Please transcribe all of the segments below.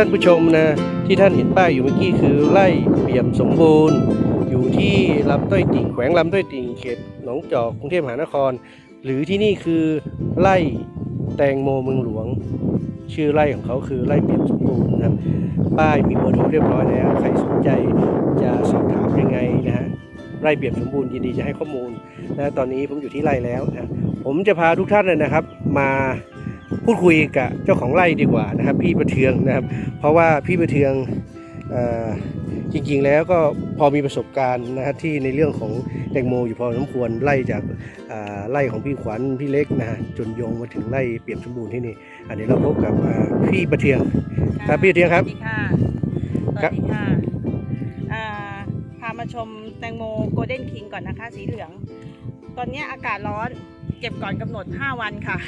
ท่านผู้ชมนะที่ท่านเห็นป้ายอยู่เมื่อกี้คือไร่เปี่ยมสมบูรณ์ อยู่ที่ลำต้อยติ่งแขวงลำต้อยติ่งเขตหนองจอกกรุงเทพมหานคร หรือที่นี่คือไร่แตงโมเมืองหลวง ชื่อไร่ของเขาคือไร่เปี่ยมสมบูรณ์นะครับป้ายมีเบอร์โทรเรียบร้อยแล้วใครสนใจจะสอบถามยังไงนะฮะไร่เปี่ยมสมบูรณ์ยินดีจะให้ข้อมูลนะตอนนี้ผมอยู่ที่ไร่แล้วนะผมจะพาทุกท่านเลยนะครับ มา พูดคุยกับเจ้าของไร่ดีกว่านะครับ พี่ประเทืองนะครับ เพราะว่าพี่ประเทืองเอ่อจริงๆแล้วก็พอมีประสบการณ์นะครับที่ในเรื่องของแตงโมอยู่พอสมควรไล่จากอ่าไล่ของพี่ขวัญพี่เล็กนะฮะจนโยงมาถึงไล่เปี่ยมสมบูรณ์ที่นี่อันนี้เราพบกับอ่าพี่ประเทืองครับพี่เทียนครับสวัสดีค่ะสครัวับสดีค่ะอ่าพามาชมแตงโมโกลเด้นคิงก่อนนะคะ สีเหลือง ตอนนี้อากาศร้อน เก็บก่อนกำหนด 5 วันค่ะ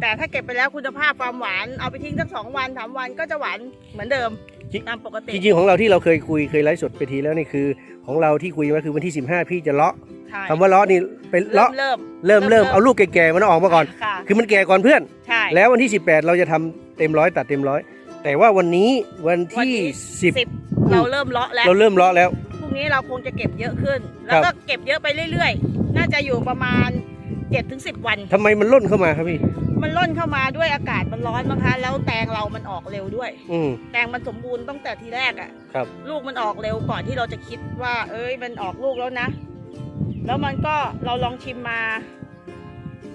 แต่ถ้าเก็บไปแล้วคุณภาพความหวานเอาไปทิ้งสักสองวันสามวันก็จะหวานเหมือนเดิมจริงตามปกติจริงๆของเราที่เราเคยคุยเคยไลฟ์สดไปทีแล้วนี่คือ ของเราที่คุยมาคือวันที่ 15 พี่จะเลาะใช่คำว่าเลาะนี่เป็นเลาะเริ่มเริ่มเริ่เริ่มมเอาลูกแก่ๆมันออกมาก่อนค่ะคือมันแก่ก่อนเพื่อนใช่แล้ววันที่ 18 เราจะทำเต็มร้อยตัดเต็มร้อยแต่ว่าวันนี้วันที่สิบเราเริ่มเลาะ10แล้วเราเริ่มเลาะแล้วพรุ่ง นี้เราคงจะเก็บเยอะขึ้นคแล้รัวบก็เก็บเยอะไปเรื่อยๆ น่าจะอยู่ประมาณ7ถึง10วันทำไมมันล่นเข้ามาครับพี่ มันล่นเข้ามาด้วยอากาศมันร้อนนะคะ แล้วแตงเรามันออกเร็วด้วย อืมแตงมันสมบูรณ์ตั้งแต่ทีแรกอะครับ ลูกมันออกเร็วก่อนที่เราจะคิดว่า เอ้ยมันออกลูกแล้วนะ แล้วมันก็เราลองชิมมา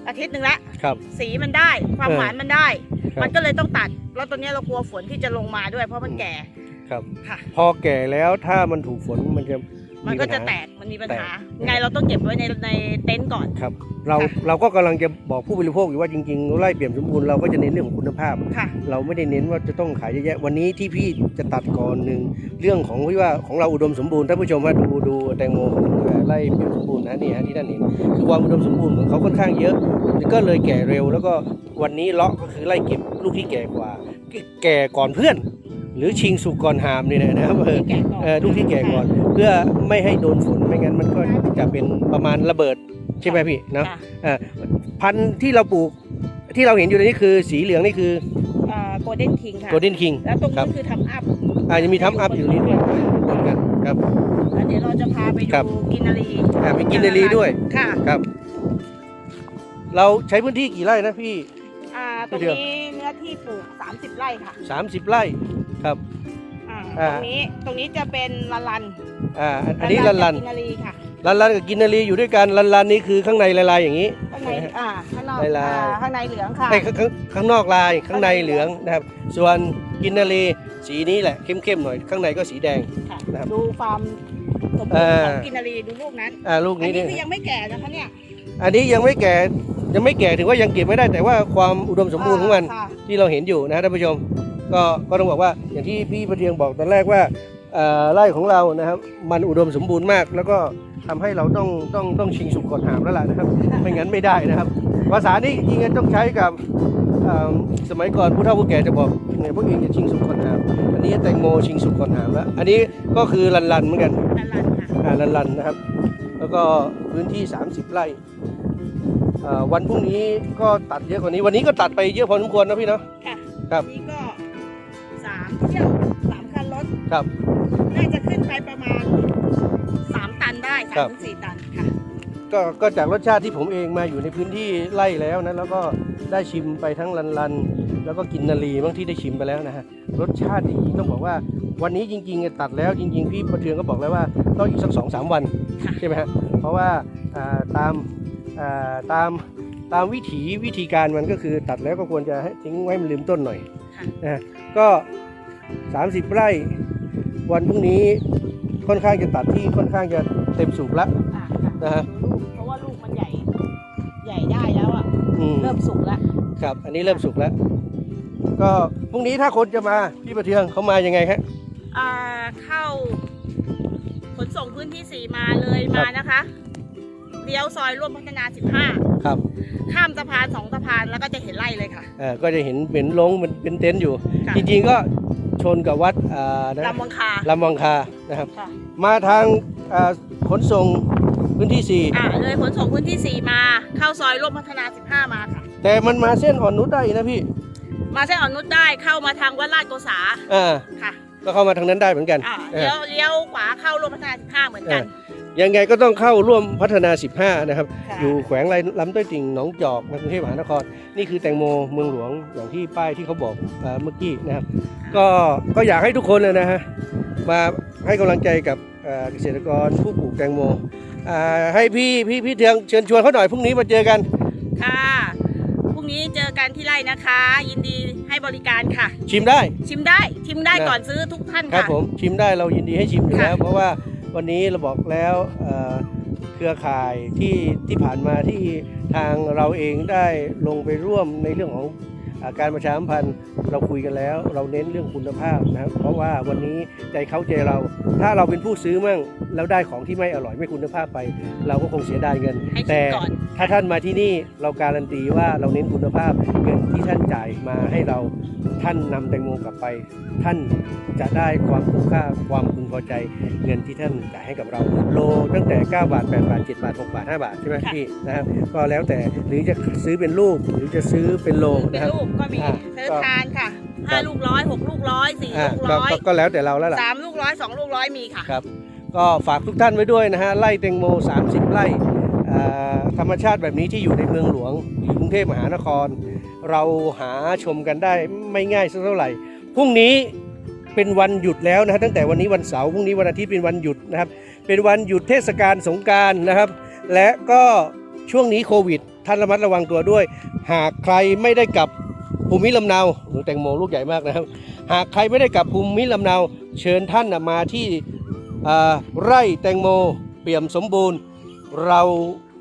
อาทิตย์หนึ่งละครับ สีมันได้ ความเออหวานมันได้ครับมันก็เลยต้องตัด แล้วตอนนี้เรากลัวฝนที่จะลงมาด้วย เพราะมันแก่ ครับ ค่ะ พอแก่แล้วถ้ามันถูกฝนมันจะมันก็จะปัญหา แตกมันมีปัญหาแตกไงเราต้องเก็บไว้ในในเต็นท์ก่อน ครับ เราค่ะ เราก็กำลังจะบอกผู้บริโภคอยู่ว่าจริงๆไร่เปี่ยมสมบูรณ์เราก็จะเน้นเรื่องของคุณภาพ ค่ะ เราไม่ได้เน้นว่าจะต้องขายเยอะแยะวันนี้ที่พี่จะตัดก่อนหนึ่งเรื่องของที่ว่าของเราอุดมสมบูรณ์ท่านผู้ชมว่าดูดูแตงโมของไร่เปี่ยมสมบูรณ์นะนี่ฮะที่ท่านเห็นคือความอุดมสมบูรณ์ของเขาค่อนข้างเยอะก็เลยแก่เร็ว แล้วก็วันนี้เลาะก็คือไล่เก็บลูกที่แก่กว่า แก่ก่อนเพื่อน หรือชิงสุกก่อนหามนี่แหละนะครับเออแก่ก่อนเออลูกที่แก่ก่อน เพื่อไม่ให้โดนฝนไม่งั้นมันก็จะเป็นประมาณระเบิดใช่ไหมพี่เนาะค่ะเออพันธุ์ที่เราปลูกที่เราเห็นอยู่ในนี้คือสีเหลืองนี่คือโกลเด้นคิงค่ะโกลเด้นคิงแล้วตรงครันู้บนคือทำอัพอาจจะมีทัมอัพอยู่นี่ด้วยเหมือนกันครับแล้วเดี๋ยวเราจะพาไปครับดูกินนารีอ่ามีกินเนรีด้วยค่ะครับ เราใช้พื้นที่กี่ไร่นะพี่อ่า ตไม่รงเดียวนี้เนื้อที่ปลูก 30 ไร่ค่ะ30 ไร่ครับ อ่าอ่า ตรงนี้ตรงนี้จะเป็นลันลันอ่าอันอันนี้ลันลันกับกินนารีค่ะลันลันกับกินเนรีอยู่ด้วยกันลันลันนี่คือข้างในลายๆอย่างนี้ ข้างในอ่าข้างนอกลายๆอ่าข้างในเหลืองค่ะ ไอ้ข้างข้างข้างนอกลายข้างในเหลืองนะครับ ส่วนกินเนรีสีนี้แหละเข้มๆหน่อย ข้างในก็สีแดง ค่ะนะครับดูความสมบูรอ่าณ์ของกินนารีดูลูกนั้น อ่าลูกอันนี้นี้เนี่ยคือยังไม่แก่นะคะเนี่ยอันนี้ยังไม่แก่ ยังไม่แก่ถือว่ายังเก็บไม่ได้แต่ว่าความอุดมสมบูรณ์ของมันค่ะที่เราเห็นอยู่นะท่านผู้ชม ก็ก็ต้องบอกว่าอย่างที่พี่ประเทียงบอกตอนแรกว่าเอ่อไร่ของเรานะครับมันอุดมสมบูรณ์มาก แล้วก็ทำให้เราต้องต้องต้องชิงสุกก่อนหามแล้วล่ะนะครับ ไม่งั้นไม่ได้นะครับ ภาษานี้จริงๆต้องใช้กับเอ่อสมัยก่อนผู้เฒ่าผู้แก่จะบอกเนี่ยพวกเองจะชิงสุกก่อนหามอันนี้แตงโมชิงสุกก่อนหามแล้วอันนี้ก็คือลันลันๆเหมือนกันลันลันค่ะ อ่าลันลันๆนะครับ แล้วก็พื้นที่ 30 ไร่อ่า วันพรุ่งนี้ก็ตัดเยอะกว่านี้ วันนี้ก็ตัดไปเยอะพอสมควรนะพี่เนาะ ค่ะครับอันนี้ก็สามเที่ยวสามคันรถ ครับ น่าจะขึ้นไปประมาณสามตันได้ครัสามบถึงสี่ตันค่ะ ก็ก็จากรสชาติที่ผมเองมาอยู่ในพื้นที่ไร่แล้วนะแล้วก็ได้ชิมไปทั้งลันลันแล้วก็กินนาลีบางที่ได้ชิมไปแล้วนะฮะรสชาติจริงๆต้องบอกว่า วันนี้จริงๆตัดแล้วจริง ๆ พี่ประเทืองก็บอกแล้วว่าต้องอีกสักสองสามวันค่ะใช่ไหมฮะเพราะว่าอ่าตามอ่า ตามตามวิถีวิธีการมันก็คือตัดแล้วก็ควรจะให้ทิ้งไว้มันลืมต้นหน่อยค่ะนะฮะก็ 30 ไร่ วันพรุ่งนี้ค่อนข้างจะตัดที่ค่อนข้างจะเต็มสูบละอ่าค่ะนะฮะดูลูกเพราะว่าลูกมันใหญ่ใหญ่ได้แล้วอะอืมเริ่มสุกแล้วครับ อันนี้เริ่มสุกแล้ว ก็พรุ่งนี้ถ้าคนจะมาพี่ประเทืองเขามายังไงฮะอ่าเข้าขนส่งพื้นที่สี่มาเลยครัมาบนะคะเลี้ยวซอยร่วมพัฒนาครับ15ข้ามสะพานสองสะพานแล้วก็จะเห็นไร่เลยค่ะอ่าก็จะเห็นเป็นลงเป็นเป็นเต็นท์อยู่ ค่ะ จริงๆก็ชนกับวัดอ่านะลำวังคาลำวังคานะครับ ค่ะมาทางอ่าขนส่งพื้นที่ อ่าเลยขนส่งพื้นที่สี่มา เข้าซอยร่วมพัฒนา 15 มาค่ะ 4 แต่มันมาเส้นอ่อนนุชได้อีกนะพี่มาเส้นอ่อนนุชได้เข้ามาทางวัดลาดโกษาอ่าค่ะ ก็เข้ามาทางนั้นได้เหมือนกันอ่าเออเลี้ยวเลี้ยวขวาเข้าโรงพัฒนา15เหมือนกัน ยังไงก็ต้องเข้าร่วมพัฒนา 15 นะครับ ค่ะ อยู่แขวงไรลำต้อยติ่งหนองจอกในกรุงเทพมหานคร นี่คือแตงโมเมืองหลวงอย่างที่ป้ายที่เขาบอกเอ่อเมื่อกี้นะครับ ก็ก็อยากให้ทุกคนเลยนะฮะมาให้กำลังใจกับเอ่อเกษตรกรผู้ปลูกแตงโมอ่าให้พี่พี่พี่เทืองเชิญชวนเขาหน่อยพรุ่งนี้มาเจอกัน ค่ะพรุ่ง นี้เจอกันที่ไร่นะคะ ยินดีให้บริการค่ะ ชิมได้ ชิมได้ชิมได้นะก่อนซื้อทุกท่านครับค่ะผมชิมได้เรายินดีให้ชิมอยู่ค่ะแล้วเพราะว่าวันนี้เราบอกแล้วเอ่อเครือข่ายที่ที่ผ่านมาที่ทางเราเองได้ลงไปร่วมในเรื่องของอา การประชาสัมพันธ์เราคุยกันแล้ว เราเน้นเรื่องคุณภาพนะครับเพราะว่าวันนี้ใจเขาใจเรา ถ้าเราเป็นผู้ซื้อมั่งแล้วได้ของที่ไม่อร่อยไม่คุณภาพไป เราก็คงเสียดายเงินให้ชิแต่มก่อนถ้าท่านมาที่นี่เราการันตีว่าเราเน้นคุณภาพเงินที่ท่านจ่ายมาให้เราท่านนำแตงโมกลับไป ท่านจะได้ความคุ้มค่าความพึงพอใจ เงินที่ท่านจ่ายให้กับเรา โลตั้งแต่ 9 บาท 8 บาท 7 บาท 6 บาท 5 บาทใช่ไหมค่ะพี่นะครับก็แล้วแต่หรือจะซื้อเป็นลูกหรือจะซื้อเป็นโลเป็นนะครับลูกก็มีอ่าซื้อก็ทานค่ะครัห้าบ ลูกร้อยหกลูกร้อยสี่อ่าลูกก็ร้อยก็ก็แล้วแต่เราแล้วล่ะ สามลูกร้อยสองลูกร้อยมีค่ะ ครับก็ฝากทุกท่านไว้ด้วยนะฮะไร่แตงโม 30 ไร่อ่าธรรมชาติแบบนี้ที่อยู่ในเมืองหลวงกรุงเทพมหานคร เราหาชมกันได้ไม่ง่ายสักเท่าไหร่พรุ่งนี้เป็นวันหยุดแล้วนะฮะตั้งแต่วันนี้วันเสาร์พรุ่งนี้วันอาทิตย์เป็นวันหยุดนะครับเป็นวันหยุดเทศกาลสงกรารนะครับ และก็ช่วงนี้โควิดท่านระมัดระวังตัวด้วย หากใครไม่ได้กลับ ภูมิลำเนาหรือแตงโมลูกใหญ่มากนะครับ หากใครไม่ได้กลับภูมิลำเนา เชิญท่านมาที่ไร่แตงโมเปี่ยมสมบูรณ์ เรา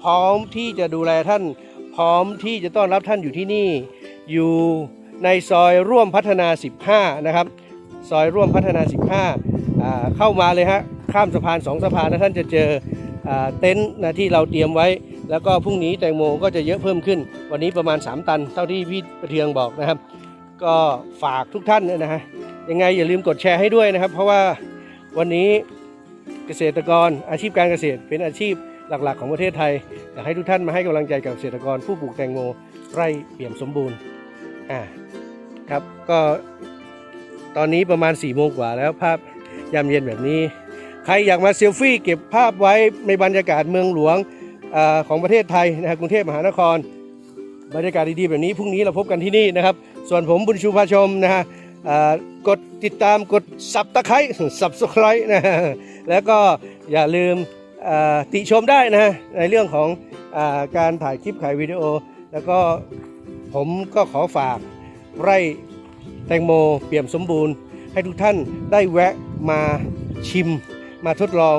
พร้อมที่จะดูแลท่าน พร้อมที่จะต้อนรับท่านอยู่ที่นี่ อยู่ในซอยร่วมพัฒนา 15 นะครับ ซอยร่วมพัฒนา 15 เข้ามาเลยฮะข้ามสะพานสองสะพานนะท่านจะเจอเต็นท์นะที่เราเตรียมไว้ แล้วก็พรุ่งนี้แตงโมก็จะเยอะเพิ่มขึ้น วันนี้ประมาณ 3 ตัน เท่าที่พี่ประเทืองบอกนะครับ ก็ฝากทุกท่านนะฮะยังไงอย่าลืมกดแชร์ให้ด้วยนะครับ เพราะว่าวันนี้เกษตรกรอาชีพการเกษตรเป็นอาชีพหลักๆ ของประเทศไทยอยากให้ทุกท่านมาให้กำลังใจกับเกษตรกรผู้ปลูกแตงโมไร่เปี่ยมสมบูรณ์อ่าครับก็ตอนนี้ประมาณ4ี่โมงกว่าแล้วภาพยามเย็นแบบนี้ ใครอยากมาเซลฟี่เก็บภาพไว้ในบรรยากาศเมืองหลวง ของประเทศไทยนะครับกรุงเทพมหานคร บรรยากาศดีๆแบบนี้พรุ่งนี้เราพบกันที่นี่นะครับ ส่วนผมบุญชูพาชมนะฮะกดติดตามกดสับตะไคร้สับสไครนะฮะแล้วก็อย่าลืมติชมได้นะในเรื่องของอการถ่ายคลิปถ่ายวิดีโอ แล้วก็ผมก็ขอฝากไร่แตงโมเปี่ยมสมบูรณ์ ให้ทุกท่านได้แวะมาชิมมาทดลอง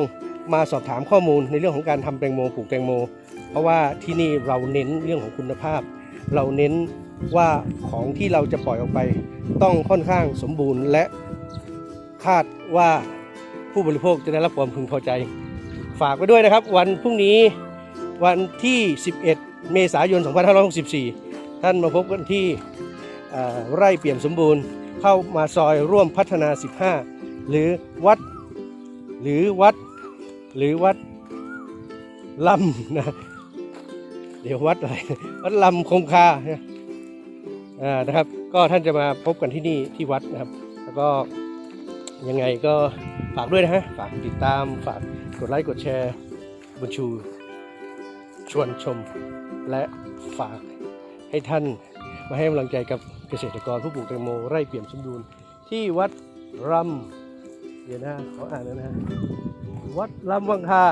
มาสอบถามข้อมูลในเรื่องของการทำแตงโมปลูกแตงโม เพราะว่าที่นี่เราเน้นเรื่องของคุณภาพ เราเน้นว่าของที่เราจะปล่อยออกไป ต้องค่อนข้างสมบูรณ์และคาดว่าผู้บริโภคจะได้รับความพึงพอใจ ฝากไว้ด้วยนะครับ วันพรุ่งนี้วันที่ 11 เมษายน 2564 ท่านมาพบกันที่ไร่เปี่ยมสมบูรณ์ เข้ามาซอยร่วมพัฒนา 15 หรือวัด หรือวัด หรือวัดลำนะเดี๋ยววัดอะไรวัดลำคงคานะนะครับ ก็ท่านจะมาพบกันที่นี่ที่วัดนะครับ แล้วก็ยังไงก็ฝากด้วยนะฮะฝากติดตามฝากกดไลค์กดแชร์บุญชู ชวนชม และฝากให้ท่านมาให้กำลังใจกับเกษตรกรผู้ปลูกแตงโมไร่เปี่ยมสมบูรณ์ที่วัดรำ ดี๋ยวนะขออ่านนะฮะวัดลำวังคา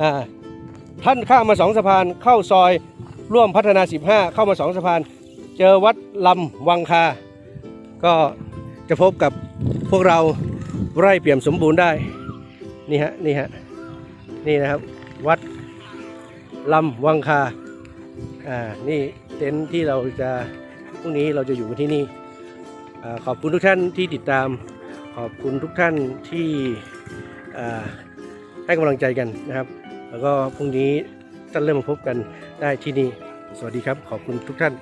อ่าท่านข้ามมาสองสะพานเข้าซอยร่วมพัฒนา 15 เข้ามาสองสะพาน เจอวัดลำวังคา ก็จะพบกับพวกเราไร่เปี่ยมสมบูรณ์ได้ นี่ฮะนี่ฮะนี่นะครับวัดลำวังคาอ่านี่เต็นท์ที่เราจะพรุ่งนี้เราจะอยู่ที่นี่อ่าขอบคุณทุกท่านที่ติดตาม ขอบคุณทุกท่านที่ให้กำลังใจกันนะครับ แล้วก็พรุ่งนี้ท่านเริ่มมาพบกันได้ที่นี่ สวัสดีครับ ขอบคุณทุกท่าน